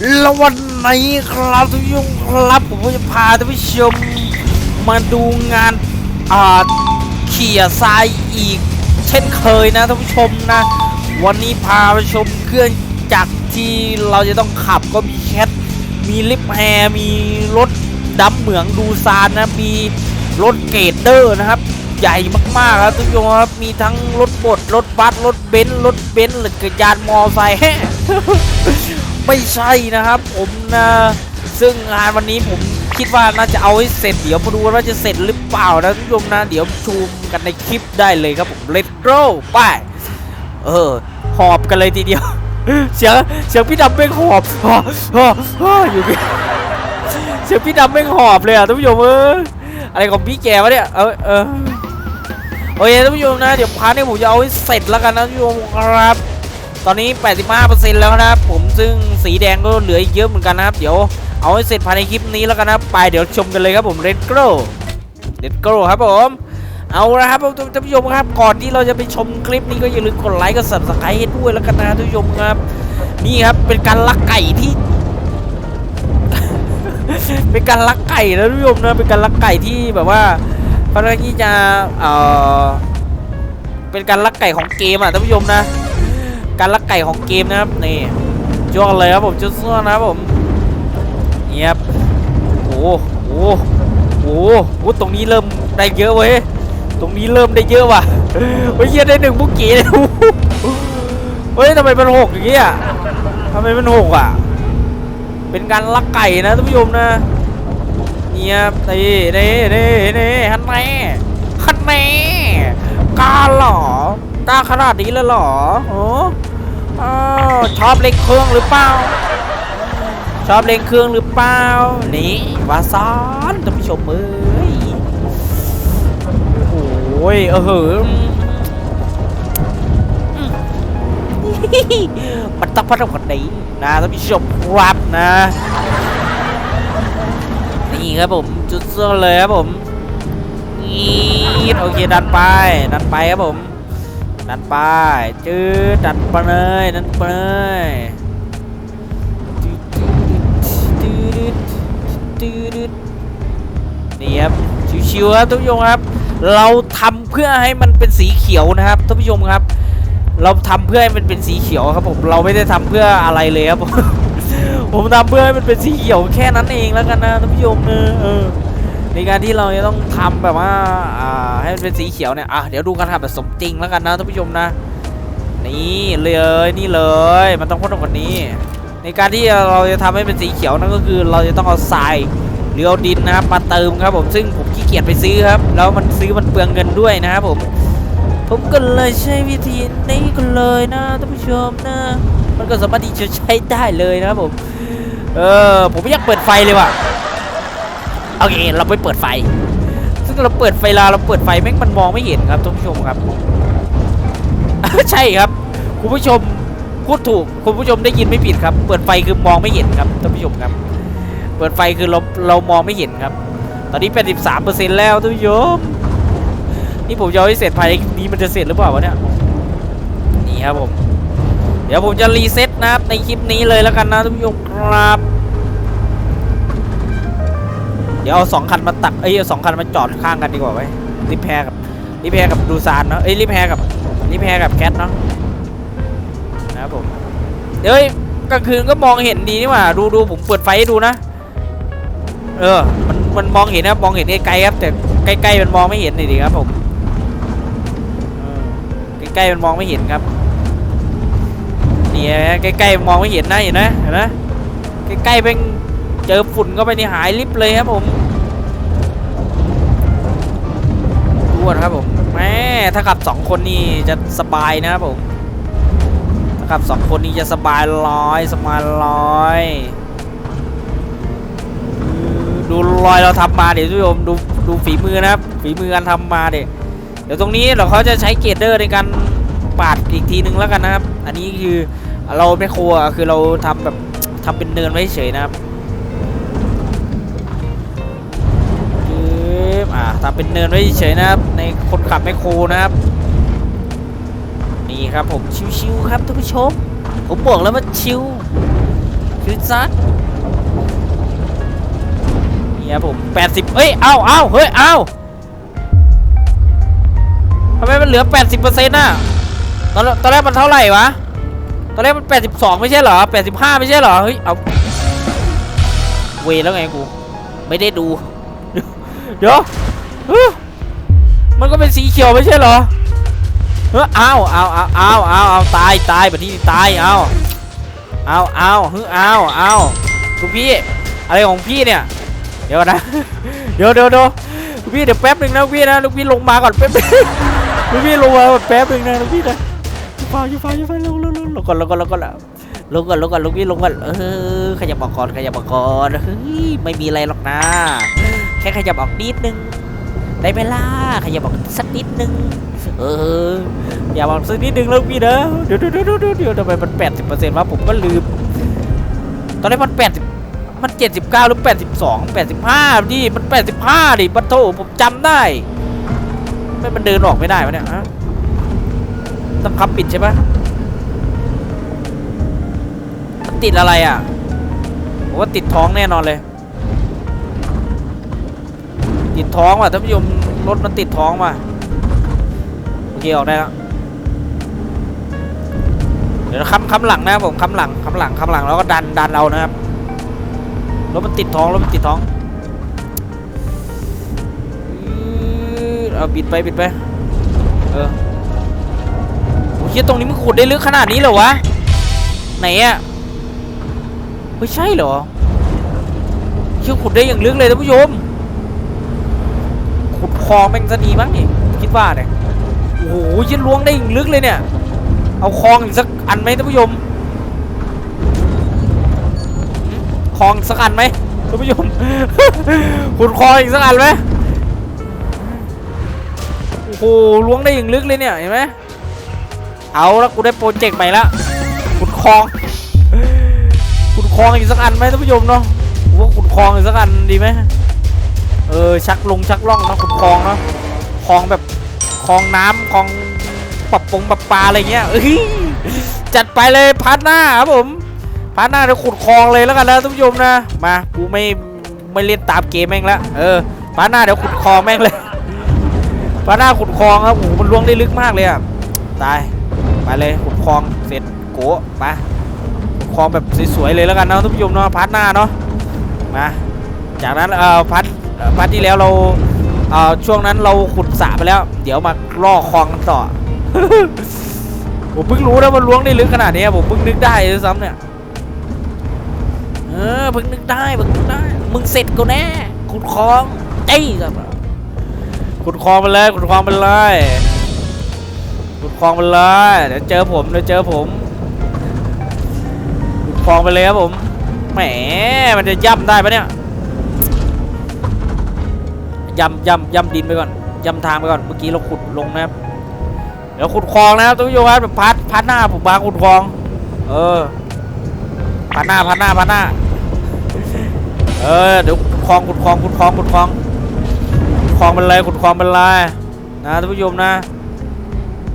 แล้ววันนี้ครับทุกท่านครับผมจะพาท่านผู้ชมมาดูงานอ่าเขี่ยทรายอีก เช่นเคยนะท่านผู้ชมนะ วันนี้พาไปชมเครื่องจักรที่เราจะต้องขับก็มีแคทมีลิฟต์แฮร์มีรถดำเหมืองดูซานนะมีรถเกรเดอร์นะครับ ใหญ่มากๆครับทุกท่านครับมีทั้งรถบดรถบัสรถเบนซ์รถเบนซ์หรือกระยานมอไซค์ ไม่ใช่นะครับ ผมนะซึ่งงานวันนี้ผมคิดว่าน่าจะเอาให้เสร็จเดี๋ยวมาดูว่าจะเสร็จหรือเปล่านะทุกผู้ชมนะ เดี๋ยวชมกันในคลิปได้เลยครับผม let's go ไปเออหอบกันเลยทีเดียว เสียงเสียงพี่ดำเม่งหอบหอบหอบอยู่พี่เสียงพี่ดำเม่งหอบเลยอะท่านผู้ชมเอออะไรของพี่แกวะเนี่ยเออเออโอเคท่านผู้ชมนะ เดี๋ยวพาร์ทนี้ผมจะเอาให้เสร็จแล้วกันนะท่านผู้ชมครับ ตอนนี้ 85%แล้วนะครับผมซึ่งสีแดงก็เหลืออีกเยอะเหมือนกันนะครับเดี๋ยวเอาให้เสร็จภายในคลิปนี้แล้วกันนะไปเดี๋ยวชมกันเลยครับผมเรนโกรเรนโกรครับผมเอาละครับท่านผู้ชมครับก่อนที่เราจะไปชมคลิปนี้ก็อย่าลืมกดไลค์กด subscribe ให้ด้วยแล้วกันนะท่านผู้ชมครับ นี่ครับเป็นการลักไก่ที่ เป็นการลักไก่นะท่านผู้ชมนะเป็นการลักไก่ที่แบบว่าค่อนข้างที่จะเอ่อเป็นการลักไก่ของเกมอะท่านผู้ชมนะ การลักไก่ของเกมนะครับนี่จ้วงเลยครับผมจุดซ่วนะครับผมเงียบโอ้โหโอ้โหตรงนี้เริ่มได้เยอะเว้ยตรงนี้เริ่มได้เยอะว่ะเฮ้ยเหี้ยได้หนึ่งบุกกี้เลยเฮ้ยทำไมมันหกอย่างเงี้ยทำไมมันหกอะเป็นการลักไก่นะท่านผู้ชมนะเงียบนี่นี่นี่นี่ฮันแน่ฮันแน่กาหรอ กล้าขนาดนี้เลยเหรอโอ้ชอบเล่นเครื่องหรือเปล่า ชอบเล่นเครื่องหรือเปล่า นี่วาซอนท่านผู้ชมเอ้ยโอ้ยเออเหอะอืมมันต้องพัฒนาคนนี้นะท่านผู้ชมครับนะ นี่ครับผมจุดเสื้อเลยครับผมนี่โอเคดันไปดันไปครับผม ดันไปจืดดันไปเลยดันไปเลยนี่ครับชิวๆครับท่านผู้ชมครับ เราทำเพื่อให้มันเป็นสีเขียวนะครับท่านผู้ชมครับ เราทำเพื่อให้มันเป็นสีเขียวครับผมเราไม่ได้ทำเพื่ออะไรเลยครับผมผมทำเพื่อให้มันเป็นสีเขียวแค่นั้นเองแล้วกันนะท่านผู้ชมเออเออ ในการที่เราจะต้องทำแบบว่าให้มันเป็นสีเขียวเนี่ยอะเดี๋ยวดูกันทำแบบสมจริงแล้วกันนะท่านผู้ชมนะ นี่เลยนี่เลย มันต้องพ่นกว่านี้ ในการที่เราจะทำให้เป็นสีเขียวนั่นก็คือ เราจะต้องเอาทรายหรือเอาดินนะครับมาเติมครับผมซึ่งผมขี้เกียจไปซื้อครับ แล้วมันซื้อมันเปลืองเงินด้วยนะครับผมผมก็เลยใช้วิธีนี้ก็เลยนะท่านผู้ชมนะ มันก็สามารถที่จะใช้ได้เลยนะครับผมเออผมไม่อยากเปิดไฟเลยว่ะ โอเคเราไปเปิดไฟ ซึ่งเราเปิดไฟลาเราเปิดไฟแม่งมันมองไม่เห็นครับท่านผู้ชมครับ ใช่ครับคุณผู้ชมพูดถูกคุณผู้ชมได้ยินไม่ผิดครับ เปิดไฟคือมองไม่เห็นครับท่านผู้ชมครับ เปิดไฟคือเราเรามองไม่เห็นครับ ตอนนี้เป็น13เปอร์เซ็นต์แล้วท่านผู้ชมนี่ผมจะเอาให้เสร็จภายในนี้มันจะเสร็จหรือเปล่าวะเนี่ยนี่ครับผม เดี๋ยวผมจะรีเซ็ตนะครับในคลิปนี้เลยแล้วกันนะท่านผู้ชมครับ เดี๋ยวเอาสองคันมาตักเอ้ยเอาสองคันมาจอดข้างกันดีกว่าไว้รีแพร์กับรีแพร์กับดูซานเนาะเอ้ยรีแพร์กับรีแพร์กับแคทเนาะนะครับผมเดี๋ยวเอ้ยกลางคืนก็มองเห็นดีนี่หว่าดูดูผมเปิดไฟให้ดูนะ เออ มันมันมองเห็นนะมองเห็นไกลๆครับ แต่ใกล้ๆมันมองไม่เห็นนี่ดีครับผมใกล้ๆมันมองไม่เห็นครับนี่ใกล้ๆมองไม่เห็นนะเห็นนะเห็นนะใกล้ๆเป็น เจอฝุ่นเข้าไปนี่หายลิบเลยครับผมดูก่อนครับผมแม่ถ้าขับสองคนนี่จะสบายนะครับผมถ้าขับสองคนนี่จะสบายร้อยสบายร้อยดูรอยเราทำมาเดี๋ยวทุกผู้ชมดูดูฝีมือนะครับฝีมือการทำมาเดี๋ยวเดี๋ยวตรงนี้เราเขาจะใช้เกรเดอร์ในการปาดอีกทีนึงแล้วกันนะครับ อันนี้คือเราไม่ครัวคือเราทำแบบทำเป็นเนินไว้เฉยนะครับ อ่าทำเป็นเนินไว้เฉยนะครับ ในคนขับไม่โครนะครับ นี่ครับผมชิวๆครับท่านผู้ชม ผมบอกแล้วว่าชิวสิซัดนี่ยผมแปดสิบเอ้ย เอาเอาเฮ้ย เอาทำไมมันเหลือแปดสิบเปอร์เซ็นต์น่ะตอนตอนแรกมันเท่าไหร่วะ ตอนแรกมันแปดสิบสองไม่ใช่เหรอแปดสิบห้าไม่ใช่เหรอ เฮ้ย เอา เวแล้วไงกู ไม่ได้ดู เดี๋ยวเฮ้ยมันก็เป็นสีเขียวไม่ใช่เหรอเฮ้ยเอาเอาเอาเอาเอาเอาตายตายแบบนี้ตายเอาเอาเอาเฮ้ยเอาเอาลูกพี่อะไรของพี่เนี่ย เดี๋ยวนะเดี๋ยวเดี๋ยวเดี๋ยวลูกพี่เดี๋ยวแป๊บหนึ่งนะพี่นะลูกพี่ลงมาก่อนแป๊บนึงลูกพี่ลงมาก่อนแป๊บหนึ่งนะลูกพี่นะอยู่ฟ้าอยู่ฟ้าอยู่ฟ้าลงลงลงลงก่อนลงก่อนลงก่อนลงก่อนลงก่อนลูกพี่ลงก่อนเออขยับออกก่อนขยับออกก่อนเฮ้ยไม่มีอะไรหรอกนะ ค่ขยับออกนิดนึง ได้ไหมล่ะขยับออกสักนิดนึง เออ อย่าบอกสักนิดนึงแล้วพี่นะเดี๋ยวเดี๋ยวเดี๋ยวเดี๋ยวทำไมมันแปดสิบเปอร์เซ็นต์วะผมก็ลืม ตอนแรกมันแปดสิบมันเจ็ดสิบเก้าหรือแปดสิบสองแปดสิบห้าดิมันแปดสิบห้าดิบัตโตผมจำได้ไม่มันเดินออกไม่ได้วะเนี่ยฮะต้องคับปิดใช่ปะมันติดอะไรอะผมว่าติดท้องแน่นอนเลย ติดท้องว่ะท่านผู้ชมรถมันติดท้องว่ะโอเคออกได้แล้วเดี๋ยวค้ำค้ำหลังนะครับผมค้ำหลังค้ำหลังค้ำหลังแล้วก็ดันดันเอานะครับรถมันติดท้องรถมันติดท้องอือเอาบิดไปบิดไปเออโอ้ยตรงนี้มันขุดได้ลึกขนาดนี้เหรอวะไหนอะไม่ใช่เหรอเชื่อขุดได้อย่างลึกเลยท่านผู้ชม คลองแมงซะดีมั้งนี่คิดว่าเนี่ยโอ้โหยันล้วงได้อย่างลึกเลยเนี่ย เอาคลองอีกสักอันไหมท่านผู้ชมคลองสักอันไหมท่านผู้ชมขุดคลองอีกสักอันไหมโอ้โหล้วงได้อย่างลึกเลยเนี่ยเห็นไหมเอาแล้วกูได้โปรเจกต์ใหม่ละขุดคลองขุดคลองอีกสักอันไหมท่านผู้ชมเนาะว่าขุดคลองอีกสักอันดีไหม ออชักลงชักล่องเนาะขุดคลองเนาะคลองแบบคลองน้ำคลองปรับปงปรับปลาอะไรเงี้ยเอ้ยจัดไปเลยพาร์ทหน้าครับผมพาร์ทหน้าเดี๋ยวขุดคลองเลยแล้วกันนะท่านผู้ชมนะมากูไม่ไม่เล่นตามเกมแม่งละเออพาร์ทหน้าเดี๋ยวขุดคลองแม่งเลยพาร์ทหน้าขุดคลองครับโอ้โหมันล่วงได้ลึกมากเลยอะตายไปเลยขุดคลองเสร็จโกะไปคลองแบบสวยๆเลยแล้วกันนะท่านผู้ชมเนาะพาร์ทหน้าเนาะมาจากนั้นเอ่อพาร์ท พาร์ทที่แล้วเราเอ่อช่วงนั้นเราขุดสระไปแล้ว เดี๋ยวมาล่อคลองกันต่อ ผมเพิ่งรู้นะมันล้วงได้ลึกขนาดนี้ผมเพิ่งนึกได้ด้วยซ้ำเนี่ยเออเพิ่งนึกได้เพิ่งนึกได้ มึงเสร็จกูแน่ขุดคลองเอ้ยครับขุดคลองไปเลยขุดคลองไปเลยขุดคลองไปเลยเดี๋ยวเจอผมเดี๋ยวเจอผมขุดคลองไปเลยครับผมแหมมันจะย่ำได้ปะเนี่ย ยำยำยำดินไปก่อนยำทางไปก่อนเมื่อกี้เราขุดลงนะครับเดี๋ยวขุดคลองนะครับทุกโยครับแบบพัดพัดหน้าผมมาขุดคลอง เออพัดหน้าพัดหน้าพัดหน้า เออเดี๋ยวขุดคลองขุดคลองขุดคลองขุดคลองขุดคลองเป็นไรขุดคลองเป็นไรนะท่านผู้ชมนะ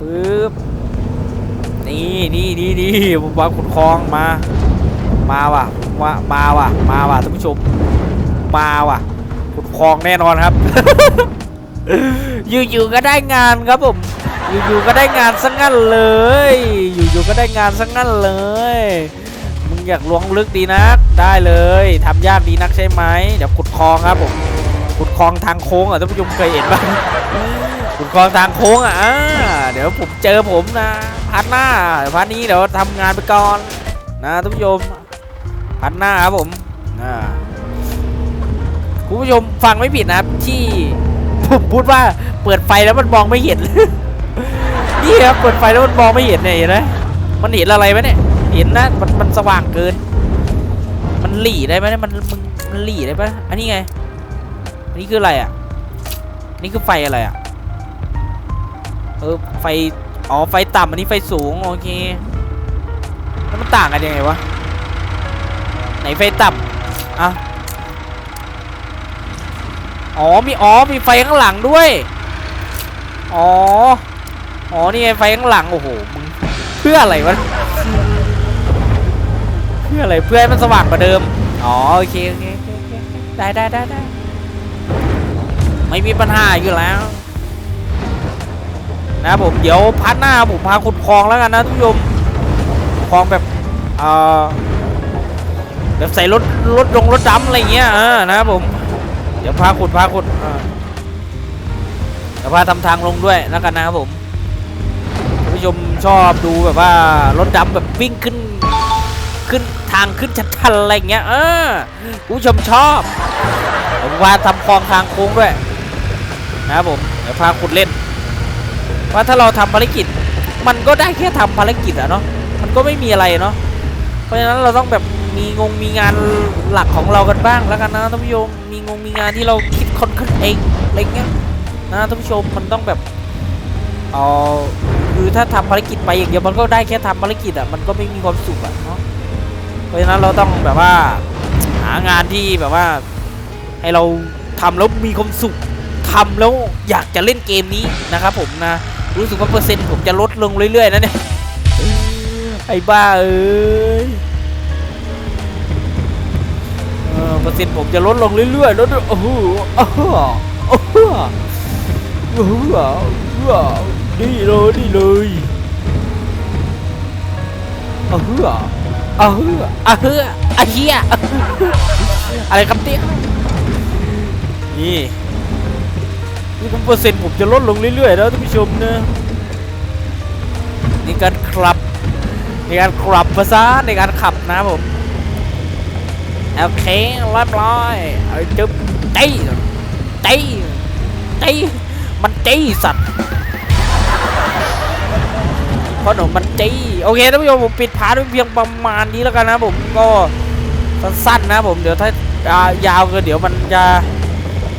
ปึ๊บนี่นี่นี่นี่ผมมาขุดคลองมา มาว่ะมามาว่ะมาว่ะท่านผู้ชมมาว่ะ ขุดคลองแน่นอนครับ อยู่ๆก็ได้งานครับผม อยู่ๆก็ได้งานซะงั้นเลย อยู่ๆก็ได้งานซะงั้นเลย มึงอยากล้วงลึกดีนักได้เลยทำยากดีนักใช่ไหมเดี๋ยวขุดคลองครับผมขุดคลองทางโค้งอะท่านผู้ชมเคยเห็นบ้างขุดคลองทางโค้งอะเดี๋ยวผมเจอผมนะพันหน้าวพันนี้เดี๋ยวทำงานไปก่อนนะท่านผู้ชมพันหน้าครับผมอ่า คุณผู้ชมฟังไม่ผิดนะครับ ที่ผมพูดว่าเปิดไฟแล้วมันมองไม่เห็น นี่ครับเปิดไฟแล้วมันมองไม่เห็นเนี่ยเห็นไหมมันเห็นอะไรไหมเนี่ยเห็นนะมันมันสว่างเกิน มันหลีได้ไหมเนี่ยมันมันมันหลีได้ปะอันนี้ไงอันนี้คืออะไรอะนี่คือไฟอะไรอะเออไฟอ๋อไฟต่ำอันนี้ไฟสูงโอเคแล้วมันต่างกันยังไงวะไหนไฟต่ำอะ อ๋อมีอ๋อมีไฟข้างหลังด้วย อ๋อ อ๋อนี่ไงไฟข้างหลังโอ้โหมึงเพื่ออะไรวะเเพื่ออะไรเพื่อให้มันสว่างกว่าเดิมอ๋อโอเคโอเคโอเคได้ได้ได้ได้ไม่มีปัญหาอยู่แล้ว นะผมเดี๋ยวพัดหน้าผมพาขุดคลองแล้วกันนะทุกผู้ชมคลองแบบเอ่อแบบใส่รถรถลงรถดำอะไรเงี้ยเออนะครับผม ดี๋ยวพาขุดพาขุดเดี๋ยวพาทำทางลงด้วยแล้วกันนะครับผมผู้ชมชอบดูแบบว่ารถดำแบบวิ่งขึ้นขึ้นทางขึ้นชันๆอะไรเงี้ยเออผู้ชมชอบเดี๋ยวพาทำคลองทางโค้งด้วยนะครับผมเดี๋ยวพาขุดเล่นว่าถ้าเราทำภารกิจ มันก็ได้แค่ทำภารกิจอะเนาะมันก็ไม่มีอะไรเนาะเพราะฉะนั้นเราต้องแบบ มีงงมีงานหลักของเรากันบ้างแล้วกันนะท่านผู้ชมมีงงมีงานที่เราคิดคนขึ้นเองอะไรเงี้ยนะท่านผู้ชมมันต้องแบบเออคือถ้าทำภารกิจไปอย่างเดียวมันก็ได้แค่ทำภารกิจอะมันก็ไม่มีความสุขอะเนาะเพราะฉะนั้นเราต้องแบบว่าหางานที่แบบว่า ให้เราทำแล้วมีความสุขทำแล้วอยากจะเล่นเกมนี้นะครับผมนะรู้สึกว่าเปอร์เซ็นต์ผมจะลดลงเรื่อยๆนะเนี่ยไอ้บ้าเอ้ย ปอร์เซ็นต์ผมจะลดลงเรื่อยๆลดโอ้โหโอ้โหโอ้โหโอ้โหนี่เลยนี่เลยเออเฮ้อเออเฮ้อเออเฮ้อไอ้เหี้ยอะไรครับเนี่ยนี่นี่เปอร์เซ็นต์ผมจะลดลงเรื่อยๆแล้วท่านผู้ชมนะในการขับในการขับภาษาในการขับนะผม โอเคเรียบร้อยเอาจุ๊บตีตีตีมันตีสัตว์เพราะหนูมันตีโอเคท่านผู้ชมผมปิดพาร์ทไว้เพียงประมาณนี้แล้วกันนะผมก็สั้นๆนะผมเดี๋ยวถ้ายาวเกินเดี๋ยวมันจะ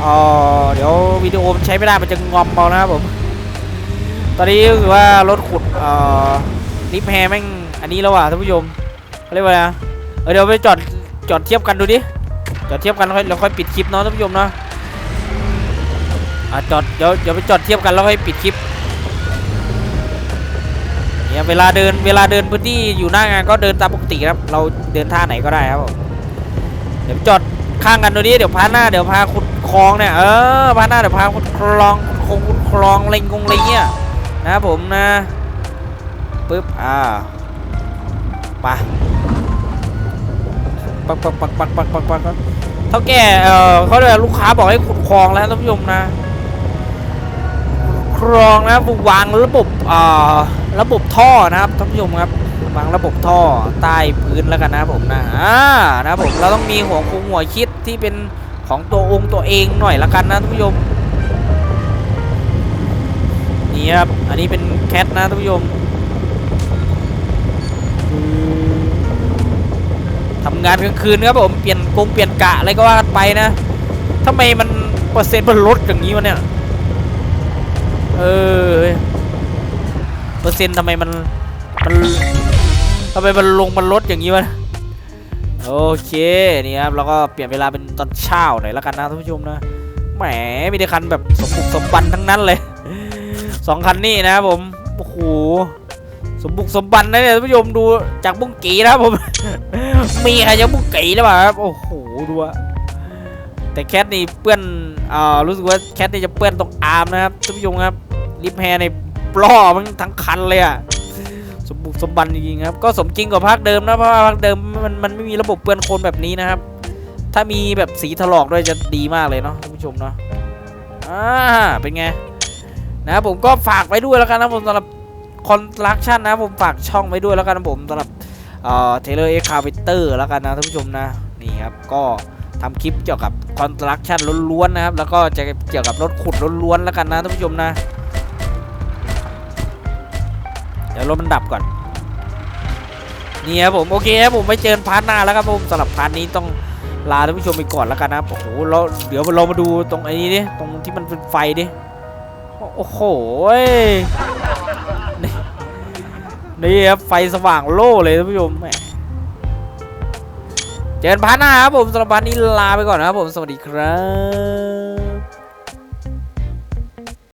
เออเดี๋ยววิดีโอมันใช้ไม่ได้มันจะงอมเอานะครับผม ตอนนี้คือว่ารถขุดเอ่อลิฟต์แฮร์แม่งอันนี้แล้วอะท่านผู้ชมเรียกว่าอะไรนะเออเดี๋ยวไปจอด จอดเทียบกันดูดิจอดเทียบกันแล้วค่อยแล้วค่อยปิดคลิปเนาะท่านผู้ชมเนาะอะจอดเดี๋ยวเดี๋ยวไปจอดเทียบกันแล้วค่อยปิดคลิปเนี่ยเวลาเดินเวลาเดินพื้นที่อยู่หน้างานก็เดินตามปกติครับ เราเดินท่าไหนก็ได้ครับเดี๋ยวจอดข้างกันดูดิเดี๋ยวพาหน้าเดี๋ยวพาขุดคลองเนี่ยเออพาหน้าเดี๋ยวพาขุดคลองขุดขุดคลองเล็งกงเล็งเนี่ยนะผมนะปึ๊บอ่าไป ปักปักปักปักปักปักปักเท่าแก่เออเขาเลยลูกค้าบอกให้ขุดคลองแล้วท่านผู้ชมนะคลองนะวางระบบอ่าระบบท่อนะครับท่านผู้ชมครับวางระบบท่อใต้พื้นแล้วกันนะผมนะอ่านะผมเราต้องมีหัวคงหัวคิดที่เป็นของตัวองค์ตัวเองหน่อยละกันนะท่านผู้ชมนี่ครับอันนี้เป็นแคทนะท่านผู้ชม ทำงานกลางคืนครับผมเปลี่ยนกงเปลี่ยนกะอะไรก็ว่ากันไปนะทำไมมันเปอร์เซ็นต์มันลดอย่างนี้วะเนี่ยเออเปอร์เซ็นต์ทำไมมันมันทำไมมันลงมันลดอย่างนี้วะโอเคนี่ครับแล้วก็เปลี่ยนเวลาเป็นตอนเช้าหน่อยแล้วกันนะท่านผู้ชมนะแหมมีแต่คันแบบสมบุกสมบันทั้งนั้นเลยสองคันนี้นะครับผมโอ้โห สมบุกสมบันนะเนี่ยท่านผู้ชมดูจากบุ้งกีนะครับผม มีใครจะบุ้งกีหรือเปล่าครับโอ้โหดูอะแต่แคทนี่เปื้อนอ่ารู้สึกว่าแคทนี่จะเปื้อนตรงอาร์มนะครับท่านผู้ชมครับลิปแฮร์ในปล้อมันทั้งคันเลยอะสมบุกสมบันจริงๆครับก็สมจริงกว่าภาคเดิมนะเพราะว่าภาคเดิมมันมันไม่มีระบบเปื้อนโคลนแบบนี้นะครับ ถ้ามีแบบสีถลอกด้วยจะดีมากเลยเนาะท่านผู้ชมเนาะอ่าเป็นไงนะครับผมก็ฝากไว้ด้วยแล้วกันนะผมสำหรับ คอนสตรักชันนะผมฝากช่องไว้ด้วยแล้วกันนะผมสำหรับเอ่อเทเลอร์เอ็กคาร์วิเตอร์แล้วกันนะท่านผู้ชมนะนี่ครับก็ทำคลิปเกี่ยวกับคอนสตรักชั่นล้วนๆนะครับ แล้วก็จะเกี่ยวกับรถขุดล้วนๆแล้วกันนะท่านผู้ชมนะ เดี๋ยวรถมันดับก่อน นี่ครับผมโอเคครับผมไปเจอพาร์ทหน้าแล้วครับผมสำหรับพาร์ทนี้ต้องลาท่านผู้ชมไปก่อนแล้วกันนะโอ้โหเราเดี๋ยวเรามาดูตรงไอ้นี้ดิตรงที่มันเป็นไฟดิโอ้โห นี่ครับไฟสว่างโล่เลยท่านผู้ชมแหมเจอกันพาร์ทหน้าครับผมสำหรับพันนี้ลาไปก่อนนะครับผมสวัสดีครับ